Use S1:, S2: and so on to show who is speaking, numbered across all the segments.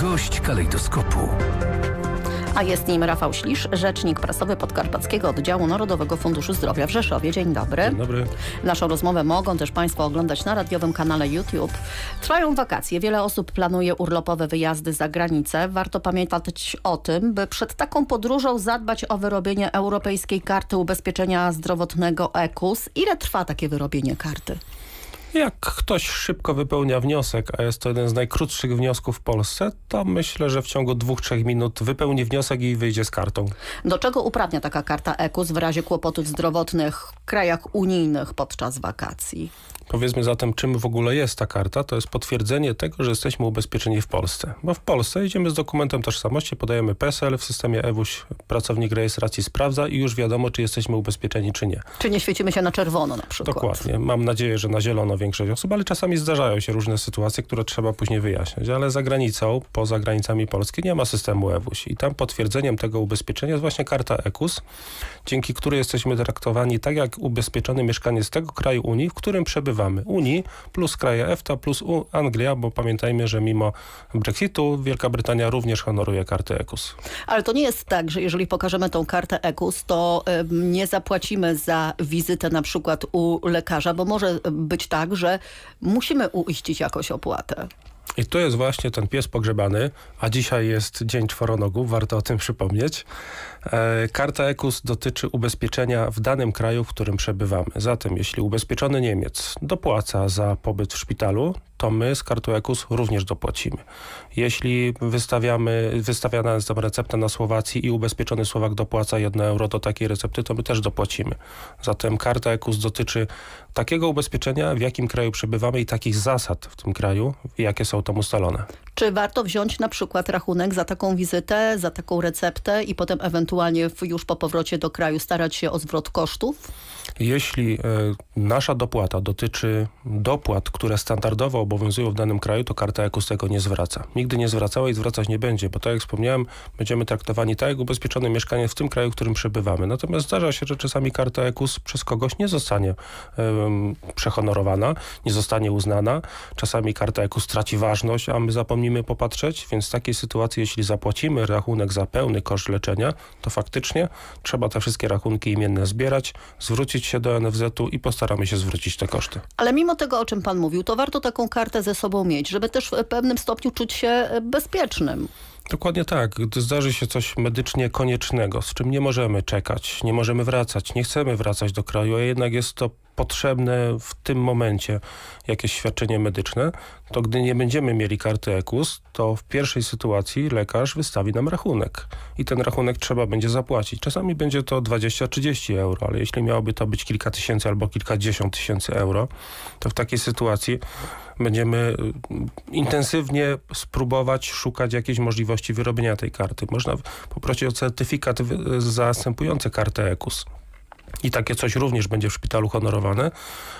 S1: Gość kalejdoskopu.
S2: A jest nim Rafał Ślisz, rzecznik prasowy Podkarpackiego Oddziału Narodowego Funduszu Zdrowia w Rzeszowie. Dzień dobry.
S3: Dzień dobry.
S2: Naszą rozmowę mogą też Państwo oglądać na radiowym kanale YouTube. Trwają wakacje. Wiele osób planuje urlopowe wyjazdy za granicę. Warto pamiętać o tym, by przed taką podróżą zadbać o wyrobienie Europejskiej Karty Ubezpieczenia Zdrowotnego EKUS. Ile trwa takie wyrobienie karty?
S3: Jak ktoś szybko wypełnia wniosek, a jest to jeden z najkrótszych wniosków w Polsce, to myślę, że w ciągu dwóch, trzech minut wypełni wniosek i wyjdzie z kartą.
S2: Do czego uprawnia taka karta EKUS w razie kłopotów zdrowotnych w krajach unijnych podczas wakacji?
S3: Powiedzmy zatem, czym w ogóle jest ta karta. To jest potwierdzenie tego, że jesteśmy ubezpieczeni w Polsce. Bo w Polsce idziemy z dokumentem tożsamości, podajemy PESEL, w systemie EWUŚ pracownik rejestracji sprawdza i już wiadomo, czy jesteśmy ubezpieczeni, czy nie.
S2: Czy nie świecimy się na czerwono na przykład?
S3: Dokładnie. Mam nadzieję, że na zielono większość osób, ale czasami zdarzają się różne sytuacje, które trzeba później wyjaśniać. Ale za granicą, poza granicami Polski nie ma systemu EWUŚ i tam potwierdzeniem tego ubezpieczenia jest właśnie karta EKUS, dzięki której jesteśmy traktowani tak jak ubezpieczony mieszkaniec tego kraju Unii, w którym przebywamy. Unii plus kraje EFTA plus Anglia, bo pamiętajmy, że mimo Brexitu Wielka Brytania również honoruje kartę EKUS.
S2: Ale to nie jest tak, że jeżeli pokażemy tą kartę EKUS, to nie zapłacimy za wizytę na przykład u lekarza, bo może być tak, że musimy uiścić jakąś opłatę.
S3: I to jest właśnie ten pies pogrzebany, a dzisiaj jest Dzień Czworonogów, warto o tym przypomnieć. E, Karta EKUS dotyczy ubezpieczenia w danym kraju, w którym przebywamy. Zatem jeśli ubezpieczony Niemiec dopłaca za pobyt w szpitalu, to my z kartą EKUS również dopłacimy. Jeśli wystawiamy, wystawiana jest tam recepta na Słowacji i ubezpieczony Słowak dopłaca 1 euro do takiej recepty, to my też dopłacimy. Zatem karta EKUS dotyczy takiego ubezpieczenia, w jakim kraju przebywamy i takich zasad w tym kraju, jakie są tam ustalone.
S2: Czy warto wziąć na przykład rachunek za taką wizytę, za taką receptę i potem ewentualnie już po powrocie do kraju starać się o zwrot kosztów?
S3: Jeśli e, nasza dopłata dotyczy dopłat, które standardowo obowiązują w danym kraju, to karta EKUS tego nie zwraca. Nigdy nie zwracała i zwracać nie będzie, bo tak jak wspomniałem, będziemy traktowani tak jak ubezpieczony mieszkaniec w tym kraju, w którym przebywamy. Natomiast zdarza się, że czasami karta EKUS przez kogoś nie zostanie em, przehonorowana, nie zostanie uznana. Czasami karta EKUS traci ważność, a my zapomnimy popatrzeć, więc w takiej sytuacji, jeśli zapłacimy rachunek za pełny koszt leczenia, to faktycznie trzeba te wszystkie rachunki imienne zbierać, zwrócić się do NFZ-u i postaramy się zwrócić te koszty.
S2: Ale mimo tego, o czym pan mówił, to warto taką kartę ze sobą mieć, żeby też w pewnym stopniu czuć się e, bezpiecznym.
S3: Dokładnie tak. Gdy zdarzy się coś medycznie koniecznego, z czym nie możemy czekać, nie możemy wracać, nie chcemy wracać do kraju, a jednak jest to potrzebne w tym momencie jakieś świadczenie medyczne, to gdy nie będziemy mieli karty EKUS, to w pierwszej sytuacji lekarz wystawi nam rachunek i ten rachunek trzeba będzie zapłacić. Czasami będzie to 20-30 euro, ale jeśli miałoby to być kilka tysięcy albo kilkadziesiąt tysięcy euro, to w takiej sytuacji będziemy y, intensywnie spróbować szukać jakiejś możliwości wyrobienia tej karty. Można poprosić o certyfikat wy- zastępujący kartę EKUS. I takie coś również będzie w szpitalu honorowane,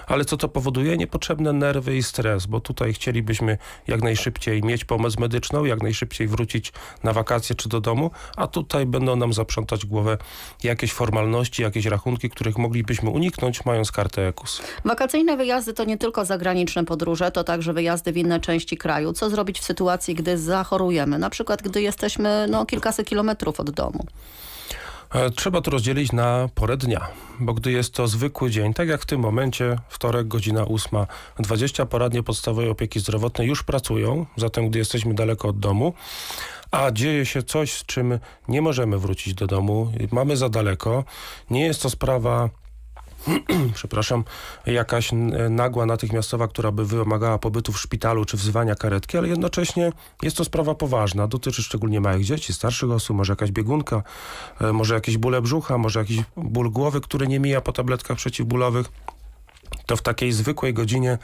S3: ale co to powoduje? Niepotrzebne nerwy i stres, bo tutaj chcielibyśmy jak najszybciej mieć pomoc medyczną, jak najszybciej wrócić na wakacje czy do domu, a tutaj będą nam zaprzątać głowę jakieś formalności, jakieś rachunki, których moglibyśmy uniknąć mając kartę EKUS.
S2: Wakacyjne wyjazdy to nie tylko zagraniczne podróże, to także wyjazdy w inne części kraju. Co zrobić w sytuacji, gdy zachorujemy? Na przykład, gdy jesteśmy no, kilkaset kilometrów od domu.
S3: E, Trzeba to rozdzielić na porę dnia, bo gdy jest to zwykły dzień, tak jak w tym momencie, wtorek, godzina 8.20, poradnie podstawowej opieki zdrowotnej już pracują, zatem gdy jesteśmy daleko od domu, a dzieje się coś, z czym nie możemy wrócić do domu, mamy za daleko, nie jest to sprawa przepraszam, jakaś nagła, natychmiastowa, która by wymagała pobytu w szpitalu czy wzywania karetki, ale jednocześnie jest to sprawa poważna. Dotyczy szczególnie małych dzieci, starszych osób, może jakaś biegunka, e, może jakieś bóle brzucha, może jakiś ból głowy, który nie mija po tabletkach przeciwbólowych. To w takiej zwykłej godzinie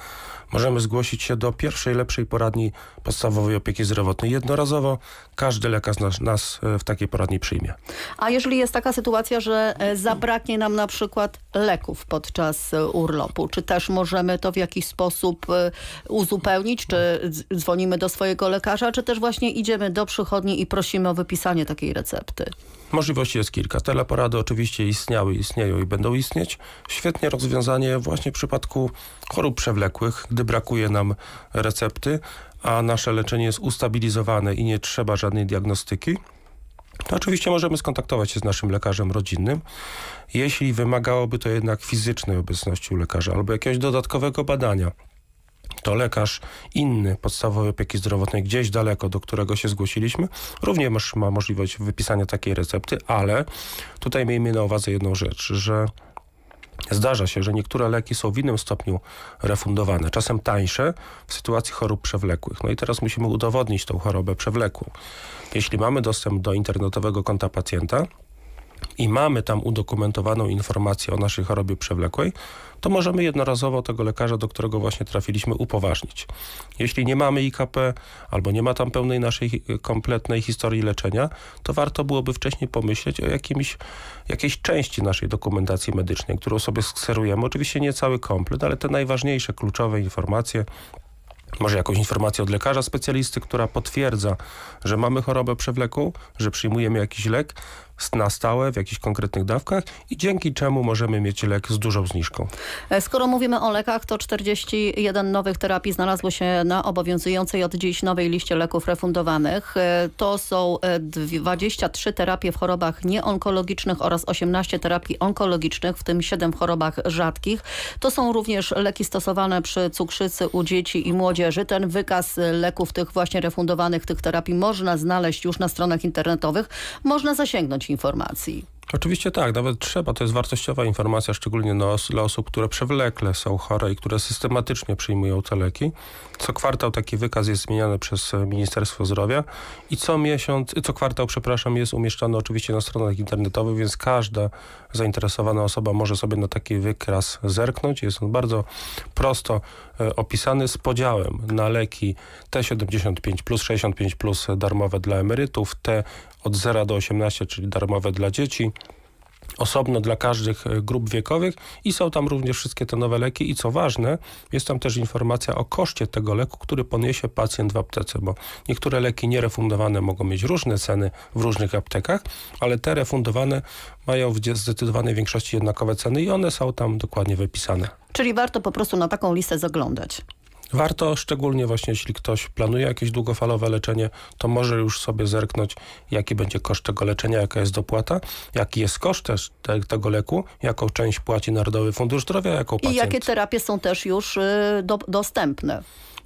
S3: możemy zgłosić się do pierwszej, lepszej poradni podstawowej opieki zdrowotnej. Jednorazowo każdy lekarz nas, nas e, w takiej poradni przyjmie.
S2: A jeżeli jest taka sytuacja, że e, zabraknie nam na przykład leków podczas e, urlopu, czy też możemy to w jakiś sposób uzupełnić, czy dz- dzwonimy do swojego lekarza, czy też właśnie idziemy do przychodni i prosimy o wypisanie takiej recepty?
S3: Możliwości jest kilka. Teleporady oczywiście istniały, istnieją i będą istnieć. Świetnie rozwiązanie właśnie w przypadku chorób przewlekłych, gdy brakuje nam recepty, a nasze leczenie jest ustabilizowane i nie trzeba żadnej diagnostyki, to oczywiście możemy skontaktować się z naszym lekarzem rodzinnym. Jeśli wymagałoby to jednak fizycznej obecności u lekarza albo jakiegoś dodatkowego badania, to lekarz inny podstawowej opieki zdrowotnej gdzieś daleko, do którego się zgłosiliśmy, również ma możliwość wypisania takiej recepty, ale tutaj miejmy na uwadze jedną rzecz, że Zdarza się, że niektóre leki są w innym stopniu refundowane, czasem tańsze w sytuacji chorób przewlekłych. No i teraz musimy udowodnić tą chorobę przewlekłą. Jeśli mamy dostęp do internetowego konta pacjenta i mamy tam udokumentowaną informację o naszej chorobie przewlekłej, to możemy jednorazowo tego lekarza, do którego właśnie trafiliśmy, upoważnić. Jeśli nie mamy IKP albo nie ma tam pełnej naszej hi- kompletnej historii leczenia, to warto byłoby wcześniej pomyśleć o jakimś, jakiejś części naszej dokumentacji medycznej, którą sobie skserujemy. Oczywiście nie cały komplet, ale te najważniejsze, kluczowe informacje, może jakąś informację od lekarza specjalisty, która potwierdza, że mamy chorobę przewlekłą, że przyjmujemy jakiś lek na stałe w jakichś konkretnych dawkach i dzięki czemu możemy mieć lek z dużą zniżką.
S2: E, Skoro mówimy o lekach, to 41 nowych terapii znalazło się na obowiązującej od dziś nowej liście leków refundowanych. E, To są e, 23 terapie w chorobach nieonkologicznych oraz 18 terapii onkologicznych, w tym 7 w chorobach rzadkich. To są również leki stosowane przy cukrzycy u dzieci i młodzieży. Ten wykaz leków tych właśnie refundowanych, tych terapii można znaleźć już na stronach internetowych. Można zasięgnąć informacji.
S3: Oczywiście tak, nawet trzeba. To jest wartościowa informacja, szczególnie dla osób, które przewlekle są chore i które systematycznie przyjmują te leki. Co kwartał taki wykaz jest zmieniany przez e, Ministerstwo Zdrowia i co miesiąc, co kwartał, przepraszam, jest umieszczany oczywiście na stronach internetowych, więc każda zainteresowana osoba może sobie na taki wykaz zerknąć. Jest on bardzo prosto e, opisany z podziałem na leki T75 plus 65 plus darmowe dla emerytów, te od 0 do 18, czyli darmowe dla dzieci, osobno dla każdych e, grup wiekowych i są tam również wszystkie te nowe leki i co ważne, jest tam też informacja o koszcie tego leku, który poniesie pacjent w aptece, bo niektóre leki nierefundowane mogą mieć różne ceny w różnych aptekach, ale te refundowane mają w zdecydowanej większości jednakowe ceny i one są tam dokładnie wypisane.
S2: Czyli warto po prostu na taką listę zaglądać.
S3: Warto, szczególnie właśnie jeśli ktoś planuje jakieś długofalowe leczenie, to może już sobie zerknąć, jaki będzie koszt tego leczenia, jaka jest dopłata, jaki jest koszt też te, tego leku, jaką część płaci Narodowy Fundusz Zdrowia, jaką
S2: I
S3: pacjent.
S2: jakie terapie są też już y, do, dostępne.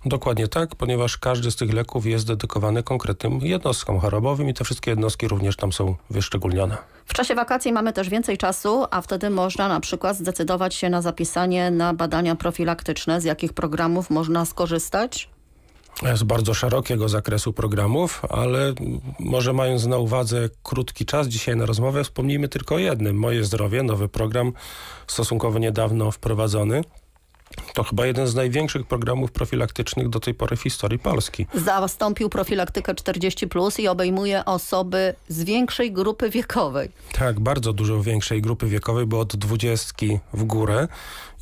S3: Dokładnie tak, ponieważ każdy z tych leków jest dedykowany konkretnym jednostkom chorobowym i te wszystkie jednostki również tam są wyszczególnione.
S2: W czasie wakacji mamy też więcej czasu, a wtedy można na przykład zdecydować się na zapisanie na badania profilaktyczne. Z jakich programów można skorzystać?
S3: z bardzo szerokiego zakresu programów, ale może mając na uwadze krótki czas dzisiaj na rozmowę, wspomnijmy tylko o jednym. Moje zdrowie, nowy program stosunkowo niedawno wprowadzony. To chyba jeden z największych programów profilaktycznych do tej pory w historii Polski.
S2: Zastąpił profilaktykę 40 plus i obejmuje osoby z większej grupy wiekowej.
S3: Tak, bardzo dużo większej grupy wiekowej, bo od dwudziestki w górę.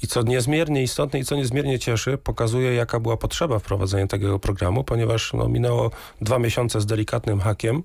S3: I co niezmiernie istotne i co niezmiernie cieszy, pokazuje jaka była potrzeba wprowadzenia takiego programu, ponieważ no, minęło dwa miesiące z delikatnym hakiem,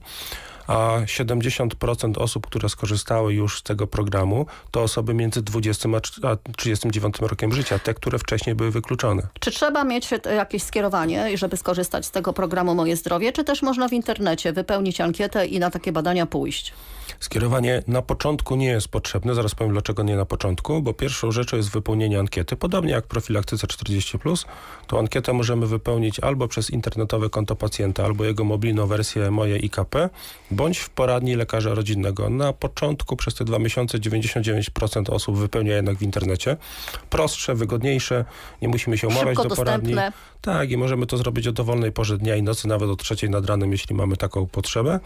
S3: a 70% osób, które skorzystały już z tego programu, to osoby między 20 a trz- a 39 rokiem życia, te, które wcześniej były wykluczone.
S2: Czy trzeba mieć e, jakieś skierowanie, żeby skorzystać z tego programu Moje Zdrowie, czy też można w internecie wypełnić ankietę i na takie badania pójść?
S3: Skierowanie na początku nie jest potrzebne, zaraz powiem dlaczego nie na początku, bo pierwszą rzeczą jest wypełnienie ankiety. Podobnie jak w profilaktyce 40+, tą ankietę możemy wypełnić albo przez internetowe konto pacjenta, albo jego mobilną wersję Moje IKP, bądź w poradni lekarza rodzinnego. Na początku przez te dwa miesiące 99% osób wypełnia jednak w internecie. Prostsze, wygodniejsze, nie musimy się umawiać
S2: Szybko
S3: do poradni.
S2: dostępne.
S3: Tak, i możemy to zrobić o dowolnej porze dnia i nocy, nawet o trzeciej nad ranem, jeśli mamy taką potrzebę.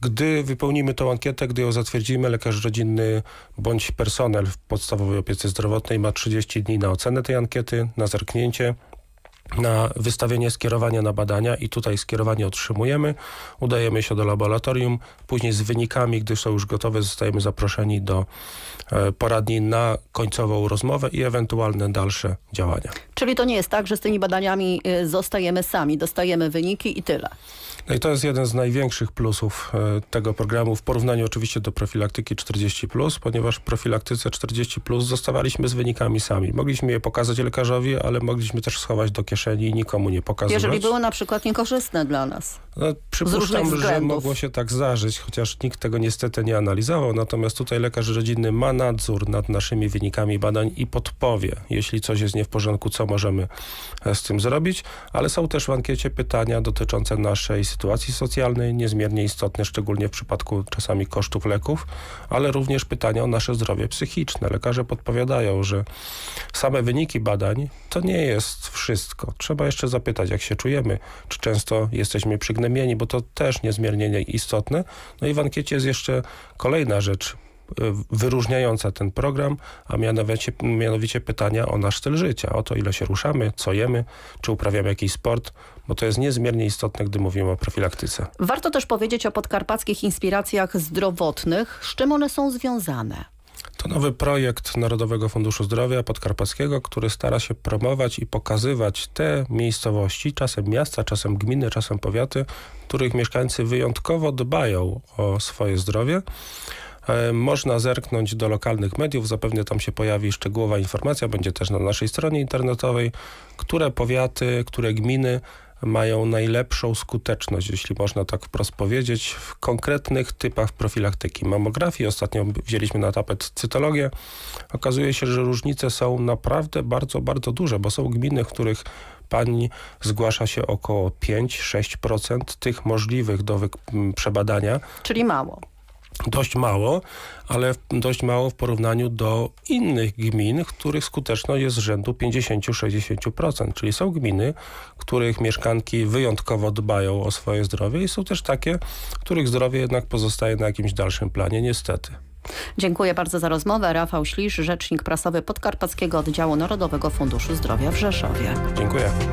S3: Gdy wypełnimy tą ankietę, gdy ją zatwierdzimy, lekarz rodzinny bądź personel w podstawowej opiece zdrowotnej ma 30 dni na ocenę tej ankiety, na zerknięcie, na wystawienie skierowania na badania i tutaj skierowanie otrzymujemy. Udajemy się do laboratorium, później z wynikami, gdy są już gotowe, zostajemy zaproszeni do e, poradni na końcową rozmowę i ewentualne dalsze działania.
S2: Czyli to nie jest tak, że z tymi badaniami y, zostajemy sami, dostajemy wyniki i tyle.
S3: No i to jest jeden z największych plusów e, tego programu w porównaniu oczywiście do profilaktyki 40+, ponieważ w profilaktyce 40+, zostawaliśmy z wynikami sami. Mogliśmy je pokazać lekarzowi, ale mogliśmy też schować do kieszeni i nikomu nie pokazywać.
S2: Jeżeli były na przykład niekorzystne dla nas.
S3: No, przypuszczam, że mogło się tak zdarzyć, chociaż nikt tego niestety nie analizował. Natomiast tutaj lekarz rodzinny ma nadzór nad naszymi wynikami badań i podpowie, jeśli coś jest nie w porządku, co możemy e, z tym zrobić. Ale są też w ankiecie pytania dotyczące naszej sytuacji socjalnej, niezmiernie istotne, szczególnie w przypadku czasami kosztów leków, ale również pytania o nasze zdrowie psychiczne. Lekarze podpowiadają, że same wyniki badań to nie jest wszystko. Trzeba jeszcze zapytać, jak się czujemy, czy często jesteśmy przygnębieni, bo to też niezmiernie nie- istotne. No i w ankiecie jest jeszcze kolejna rzecz y, wyróżniająca ten program, a mianowicie, mianowicie pytania o nasz styl życia, o to ile się ruszamy, co jemy, czy uprawiamy jakiś sport, bo to jest niezmiernie istotne, gdy mówimy o profilaktyce.
S2: Warto też powiedzieć o podkarpackich inspiracjach zdrowotnych. Z czym one są związane?
S3: To nowy projekt Narodowego Funduszu Zdrowia Podkarpackiego, który stara się promować i pokazywać te miejscowości, czasem miasta, czasem gminy, czasem powiaty, których mieszkańcy wyjątkowo dbają o swoje zdrowie. E, Można zerknąć do lokalnych mediów, zapewne tam się pojawi szczegółowa informacja, będzie też na naszej stronie internetowej, które powiaty, które gminy mają najlepszą skuteczność, jeśli można tak wprost powiedzieć, w konkretnych typach profilaktyki. Mamografii, ostatnio wzięliśmy na tapet cytologię. Okazuje się, że różnice są naprawdę bardzo, bardzo duże, bo są gminy, w których pani zgłasza się około 5-6% tych możliwych do przebadania
S2: Czyli mało.
S3: Dość mało, ale dość mało w porównaniu do innych gmin, których skuteczność jest z rzędu 50-60%. Czyli są gminy, których mieszkanki wyjątkowo dbają o swoje zdrowie i są też takie, których zdrowie jednak pozostaje na jakimś dalszym planie, niestety.
S2: Dziękuję bardzo za rozmowę. Rafał Ślisz, rzecznik prasowy Podkarpackiego Oddziału Narodowego Funduszu Zdrowia w Rzeszowie.
S3: Dziękuję.